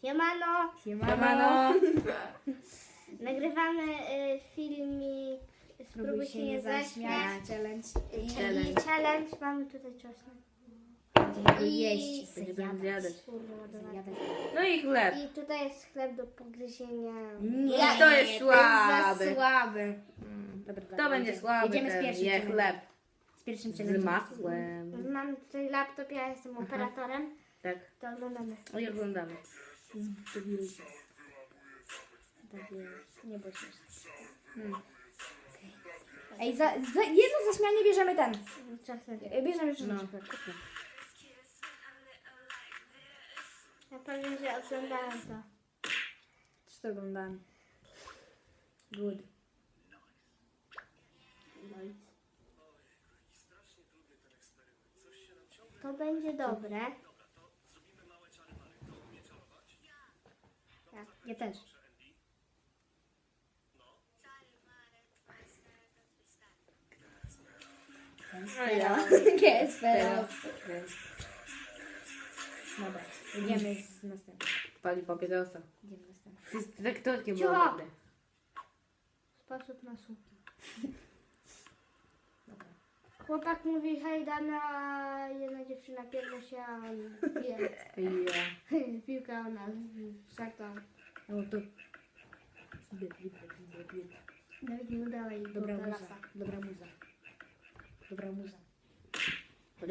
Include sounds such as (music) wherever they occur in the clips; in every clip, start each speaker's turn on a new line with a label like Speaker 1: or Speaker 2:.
Speaker 1: Siemano,
Speaker 2: Siemano. (laughs)
Speaker 1: nagrywamy y, filmik Spróbuj się nie zaśmiać.
Speaker 2: Challenge.
Speaker 1: I
Speaker 2: Challenge.
Speaker 1: challenge. Mamy tutaj czosnek.
Speaker 2: Będziemy
Speaker 1: I-
Speaker 2: jeść.
Speaker 1: Będziemy
Speaker 2: Zjadać.
Speaker 3: No i chleb.
Speaker 1: I tutaj jest chleb do pogryzienia.
Speaker 2: Nie,
Speaker 3: to jest
Speaker 2: to
Speaker 3: słaby.
Speaker 2: za słaby. Dobra,
Speaker 3: Kto
Speaker 2: dobra,
Speaker 3: będzie
Speaker 2: jedziemy.
Speaker 3: słaby,
Speaker 2: Jedziemy z
Speaker 3: ten
Speaker 2: pierwszym
Speaker 3: je
Speaker 2: challenge'em.
Speaker 3: chleb
Speaker 2: Z pierwszym
Speaker 3: z
Speaker 2: challenge'em.
Speaker 3: masłem.
Speaker 1: Mam tutaj laptop, ja jestem operatorem.
Speaker 3: Tak.
Speaker 1: To oglądamy.
Speaker 3: I oglądamy.
Speaker 2: Tak jest. Nie bój się.
Speaker 3: Hmm.
Speaker 2: Ej, za, za jedno zaśmianie bierzemy ten.
Speaker 1: Czosnek.
Speaker 2: E, Bierzemy
Speaker 3: No.
Speaker 2: no.
Speaker 1: Ja powiem, że oglądałem to.
Speaker 2: Co to oglądamy? Good.
Speaker 1: To będzie dobre.
Speaker 2: Ja też. Jest
Speaker 3: Teraz.
Speaker 2: Dobra, idziemy z następnym.
Speaker 3: Pali papierosa.
Speaker 2: Idziemy następnym.
Speaker 3: To jest traktorkiem
Speaker 1: Cicho.
Speaker 3: było dobre.
Speaker 1: Sposób na słuch. Chłopak mówi hej dana, a jedna dziewczyna pierdol się, a on pije.
Speaker 3: Ja. (laughs)
Speaker 1: Piłka ona szarta.
Speaker 2: No to...
Speaker 1: Nawet nie udała jej
Speaker 2: Dobra
Speaker 1: do
Speaker 2: muza.
Speaker 1: lasa.
Speaker 2: Dobra muza. Dobra muza.
Speaker 3: Chodź.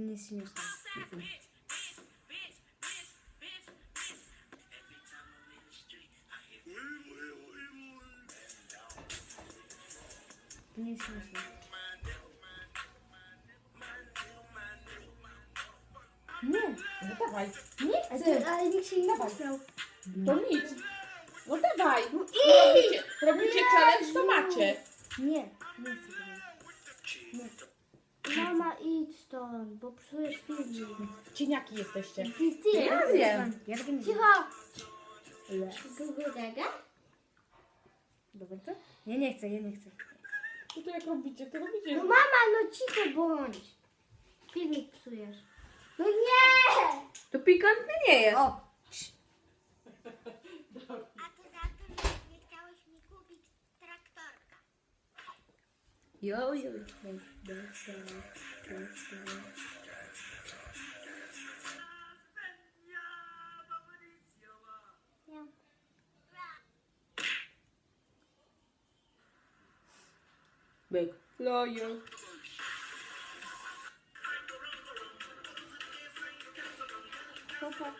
Speaker 2: Nie jest śmieszne. To nie jest śmieszne. Nie,
Speaker 4: No dawaj,
Speaker 2: nie chcę.
Speaker 1: ale nikt się nie zaśmiał.
Speaker 4: to nic. No dawaj. Robicie, robicie challenge, to macie.
Speaker 2: Nie,
Speaker 1: stąd, bo psujesz filmik.
Speaker 4: Cieniaki jesteście.
Speaker 1: Ty, ty.
Speaker 3: Ja wiem.
Speaker 2: Ja nie
Speaker 1: Cicho.
Speaker 2: Le.
Speaker 1: Google Gaga?
Speaker 2: Dobra? Ja nie chcę, ja nie chcę.
Speaker 4: No to jak robicie, to robicie.
Speaker 1: No mama, no cicho bądź. Filmik psujesz. No nie!
Speaker 3: To pikantne nie jest.
Speaker 2: O!
Speaker 5: A ty za to nie chciałeś mi kupić traktorka.
Speaker 3: Jo, jo.
Speaker 1: Nie.
Speaker 3: Byk. Lojo.
Speaker 1: Chłopak.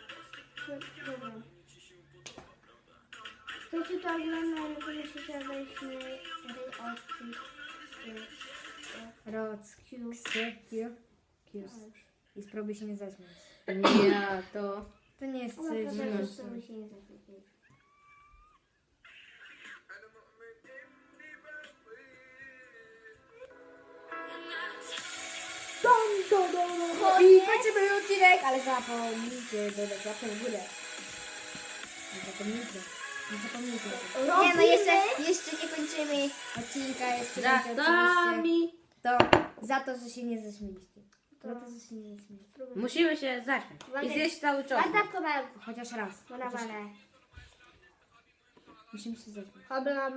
Speaker 1: Dobra. Chcecie to oglądać, no to musicie wejść na
Speaker 2: Roc. Ksy. Q. Kius. I spróbuj się nie zaśmiać.
Speaker 3: Nie ja, to...
Speaker 2: To nie jest
Speaker 1: No
Speaker 2: coś dom. I kończymy odcinek, ale zapomnijcie dodać łapkę w górę. Nie zapomnijcie. Nie zapomnijcie. Nie no, jeszcze, jeszcze nie kończymy odcinka, jeszcze
Speaker 3: Za
Speaker 2: będzie oczywiście.
Speaker 3: nami.
Speaker 2: To za to, że się nie zaśmieliście. Za to, że się nie zaśmieliście.
Speaker 3: Musimy się zaśmiać. I zjeść cały czas.
Speaker 1: A tak kawałek.
Speaker 2: Chociaż raz. Chociaż...
Speaker 1: wale.
Speaker 2: Musimy się zaśmiać.
Speaker 1: Bola.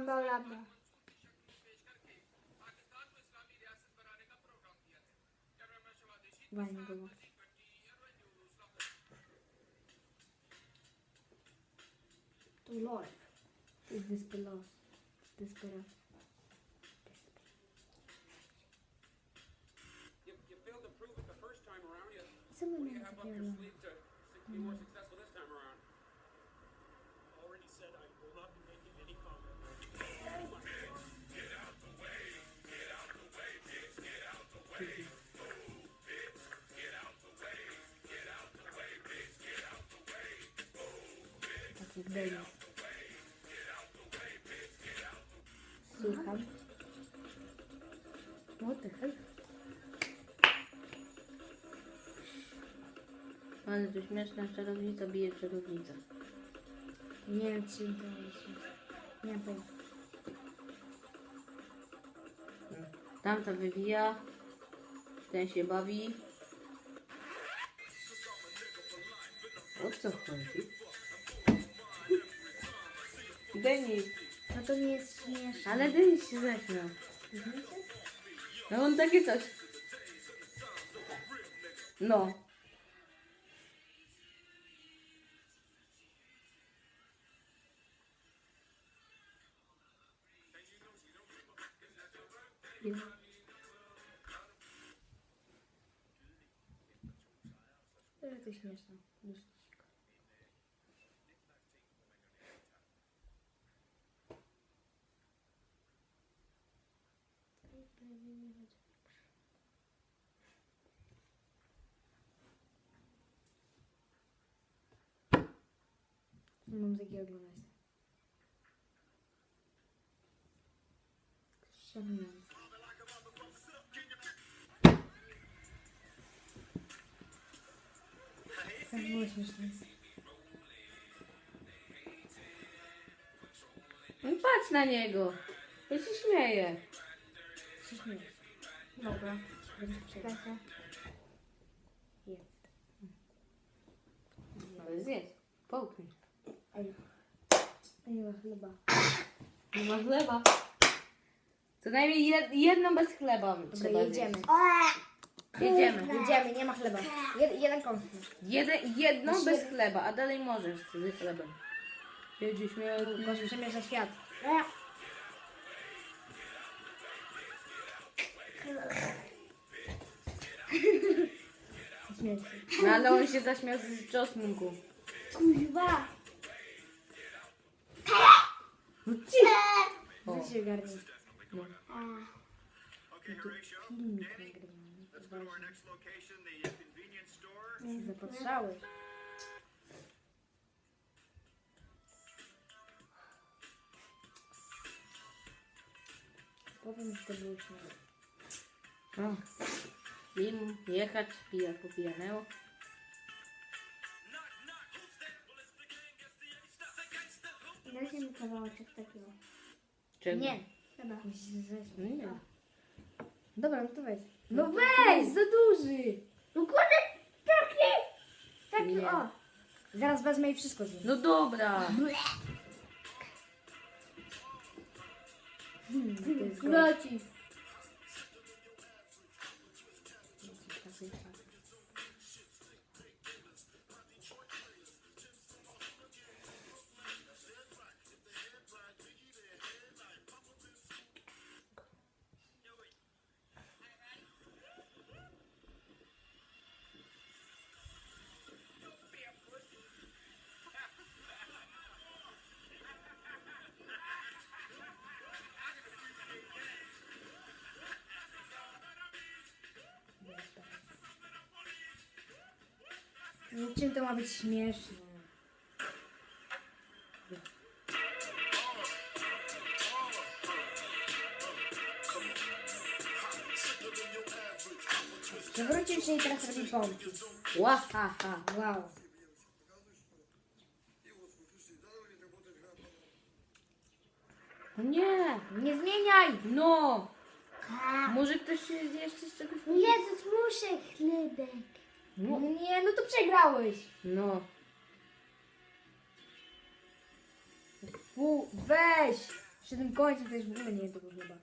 Speaker 2: Walnie go life
Speaker 1: Is this
Speaker 2: belongs? This belongs. The.
Speaker 6: You, Someone have up your sleeve to, to be more successful this time around? Already
Speaker 2: said I
Speaker 6: will
Speaker 2: not
Speaker 6: be making
Speaker 2: any
Speaker 6: comment. Get out
Speaker 2: the way! Get out the way, bitch! Get out the way!
Speaker 3: Ale to śmieszna czarownica bije czarownicę.
Speaker 2: Nie wiem, czy to jest. Nie pojęcia.
Speaker 3: Tamta wywija. Ten się bawi. O co chodzi? Denis.
Speaker 2: No to nie jest śmieszne.
Speaker 3: Ale Denis się zaśmiał. No on takie coś. No.
Speaker 2: Ale to śmieszne. Mam takiego oglądać. Tak było śmieszne.
Speaker 3: No patrz na niego. Ja się śmieję.
Speaker 2: Się śmieję. Dobra. Jest.
Speaker 3: Ale zjedz. Połknij.
Speaker 2: Ej, ma chleba.
Speaker 3: Nie ma chleba. Co najmniej jed, jedną bez chleba
Speaker 2: Dobra,
Speaker 3: trzeba
Speaker 2: jedziemy.
Speaker 3: zjeść. Jedziemy.
Speaker 2: Jedziemy, nie ma chleba. Jed, jeden.
Speaker 3: Jeden, jedną
Speaker 2: Masz
Speaker 3: bez
Speaker 2: jed-
Speaker 3: chleba, a dalej możesz z chlebem. Jedzie śmiało.
Speaker 2: Kosz przemierza świat.
Speaker 3: No ale on się zaśmiał z czosnku.
Speaker 1: Kuźwa.
Speaker 3: No ci. O.
Speaker 2: Weź się. Filmik nagrywamy.
Speaker 5: let's go to next
Speaker 2: Zapatrzałeś. Powiem, że to było śmieszne.
Speaker 3: O. Im jechać, pija po pijanemu.
Speaker 1: Dajcie mi kawałeczek takiego.
Speaker 3: Czego?
Speaker 2: Nie.
Speaker 1: Chyba.
Speaker 2: Musisz zejść.
Speaker 3: No nie.
Speaker 2: Dobra, no to weź. No weź, za duży.
Speaker 1: No kurde, taki. Taki,
Speaker 3: Nie.
Speaker 1: o.
Speaker 2: Zaraz wezmę i wszystko zjem.
Speaker 3: No dobra.
Speaker 2: Hmm, to jest gorzej.
Speaker 1: Leci.
Speaker 2: No czym to ma być śmieszne? Przewrócił się i teraz robi pompki.
Speaker 3: Ła.
Speaker 2: Ha, ha, wow.
Speaker 3: No nie.
Speaker 2: Nie zmieniaj!
Speaker 3: No. Może ktoś się jeszcze z czegoś...
Speaker 1: Jezus, muszę chlebek.
Speaker 2: No
Speaker 3: No.
Speaker 2: nie, no to przegrałeś.
Speaker 3: No.
Speaker 2: Fu, weź! Przy tym końcu to już w ogóle nie jest tego chleba.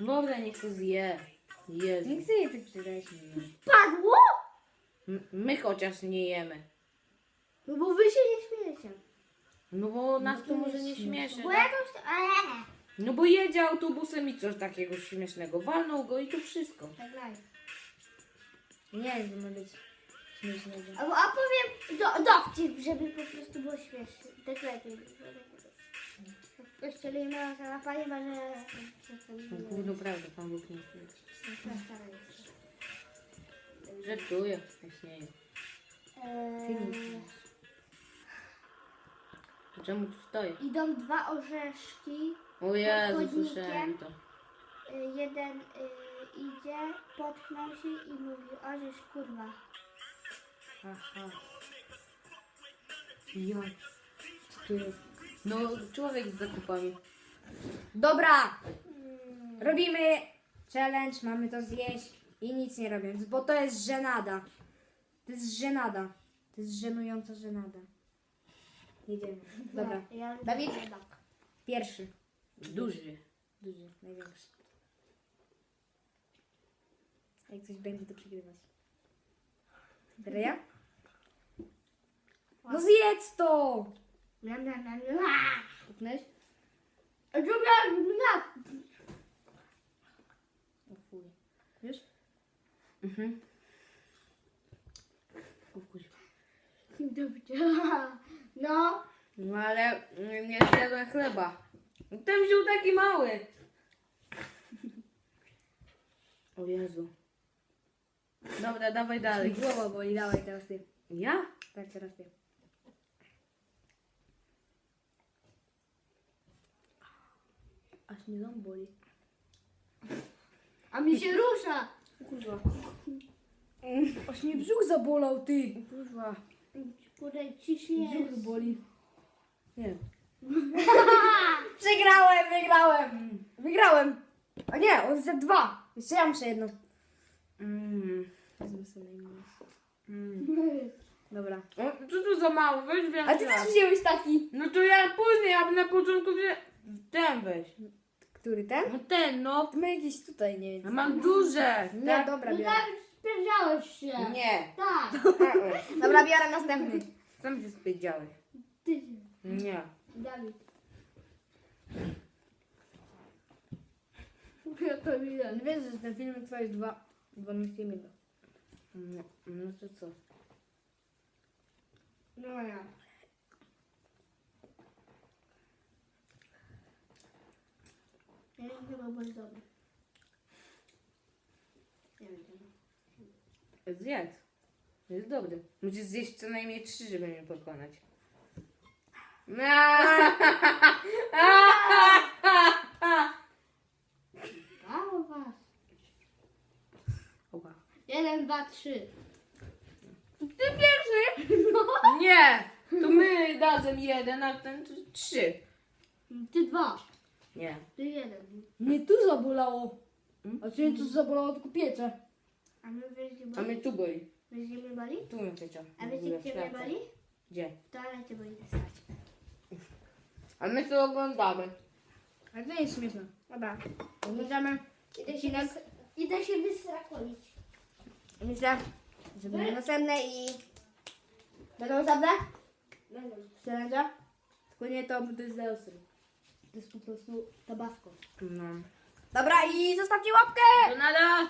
Speaker 3: Dobra, niech to zje. Jezu.
Speaker 2: Nie chcę jej tak przegrać.
Speaker 1: Padło?
Speaker 3: M- My chociaż nie jemy.
Speaker 1: No bo wy się nie śmiejecie.
Speaker 3: No bo nas
Speaker 2: to
Speaker 3: to może
Speaker 2: jest
Speaker 3: nie śmieszy.
Speaker 1: Bo
Speaker 3: tak?
Speaker 1: jakoś to... Eee.
Speaker 3: No bo jedzie autobusem i coś takiego śmiesznego. Walnął go i to wszystko.
Speaker 1: Tak live.
Speaker 2: Nie wiem, co ma być śmiesznego.
Speaker 1: A, a powiem do, dowcip, żeby po prostu było śmieszne. Tak lepiej. Nie ma na paliwa, że...
Speaker 3: No gówno prawda, Pan Bóg nie śmieje.
Speaker 1: Eee,
Speaker 3: Żartuję, ja śmieję.
Speaker 2: Ty nie śmiesz.
Speaker 3: To czemu tu stoję?
Speaker 1: Idą dwa orzeszki.
Speaker 3: O Jezu,
Speaker 1: Chodnikiem.
Speaker 3: słyszałem to.
Speaker 1: Y, Jeden y, idzie, potknął się i mówi, orzesz kurwa.
Speaker 3: Aha.
Speaker 2: Ja. Co tu jest?
Speaker 3: No, człowiek z zakupami.
Speaker 2: Dobra! Robimy challenge, mamy to zjeść i nic nie robiąc, bo to jest żenada. To jest żenada. To jest żenująca żenada. Jedziemy. Dobra.
Speaker 1: Ja, ja
Speaker 2: Dawid?
Speaker 1: tak.
Speaker 2: Pierwszy.
Speaker 3: Duży.
Speaker 2: Duży, największy. Jak coś będzie, to przegrywać. Teraz ja? No zjedz to!
Speaker 1: Miam, miam, miam. Aaa!
Speaker 2: Kupnąłeś?
Speaker 1: A co miam, miam?
Speaker 2: O fuj. Już?
Speaker 3: Mhm. O kuźwa.
Speaker 1: Dobrze. No.
Speaker 3: No ale nie zjadłem chleba. Ten wziął taki mały. O Jezu. Dobra, dawaj dalej.
Speaker 2: Głowa boli, dawaj teraz ty.
Speaker 3: Ja?
Speaker 2: Tak, teraz ty. Aż mnie ząb boli.
Speaker 1: A mi się rusza.
Speaker 3: Kurwa.
Speaker 2: Aż mnie brzuch zabolał, ty.
Speaker 3: Kurwa.
Speaker 1: Kurde, ciśnie.
Speaker 2: Brzuch boli.
Speaker 3: Nie. (laughs)
Speaker 2: Przegrałem, wygrałem. Wygrałem. A nie, on za dwa. Jeszcze ja muszę jedno.
Speaker 3: Mm.
Speaker 2: Wezmę sobie najmniej.
Speaker 3: Mm. (laughs)
Speaker 2: Dobra.
Speaker 3: O, co tu za mało? Weź
Speaker 2: A
Speaker 3: więcej.
Speaker 2: ty też wziąłeś taki.
Speaker 3: No to ja później, a na początku wzię... Ten weź.
Speaker 2: Który ten?
Speaker 3: No ten, no.
Speaker 2: To my jakieś tutaj, nie
Speaker 3: Ja
Speaker 2: wiem.
Speaker 3: mam duże.
Speaker 2: Nie,
Speaker 3: Tak?
Speaker 2: dobra,
Speaker 1: No
Speaker 2: biorę.
Speaker 1: tak, spierdziałeś się.
Speaker 3: Nie.
Speaker 1: Tak. (laughs)
Speaker 2: Dobra, biorę następny.
Speaker 3: Sam się spędziałeś.
Speaker 1: Ty,
Speaker 3: Nie.
Speaker 1: Dawid. Ja to widzę.
Speaker 2: Wiesz, że ten filmik trwa dwa, 12 minut.
Speaker 3: No, no to co?
Speaker 1: No ja. Ja chyba bardzo dobry. Nie wiem.
Speaker 3: Zjedz. Jest dobry. Musisz zjeść co najmniej trzy, żeby mnie pokonać.
Speaker 1: Brawo was. (laughs) Jeden, dwa, trzy. (laughs)
Speaker 3: Nie! To my razem jeden, a ten tu trzy.
Speaker 1: Ty dwa.
Speaker 3: Nie.
Speaker 1: Ty jeden.
Speaker 2: Mnie tu zabolało. A cię tu zabolało tylko piecze.
Speaker 1: A my weźmiemy
Speaker 3: A
Speaker 1: boli?
Speaker 3: mnie tu boli.
Speaker 1: Weźmiemy boli?
Speaker 3: Tu mnie piecze.
Speaker 1: A wiecie gdzie mnie boli?
Speaker 3: Gdzie?
Speaker 1: W toalecie boli stać.
Speaker 3: A my to oglądamy.
Speaker 2: Ale to nie jest śmieszne. Dobra. Oglądamy
Speaker 1: Idę się,
Speaker 2: odcinek.
Speaker 1: wys- idę się wysrakowić.
Speaker 2: Myślę, że będzie następne i... Będą następne?
Speaker 1: Będę.
Speaker 2: Challenge'a? Tylko nie to, bo to jest za ostry. To jest po prostu tabasco.
Speaker 3: No.
Speaker 2: Dobra i zostawcie łapkę!
Speaker 3: To nada!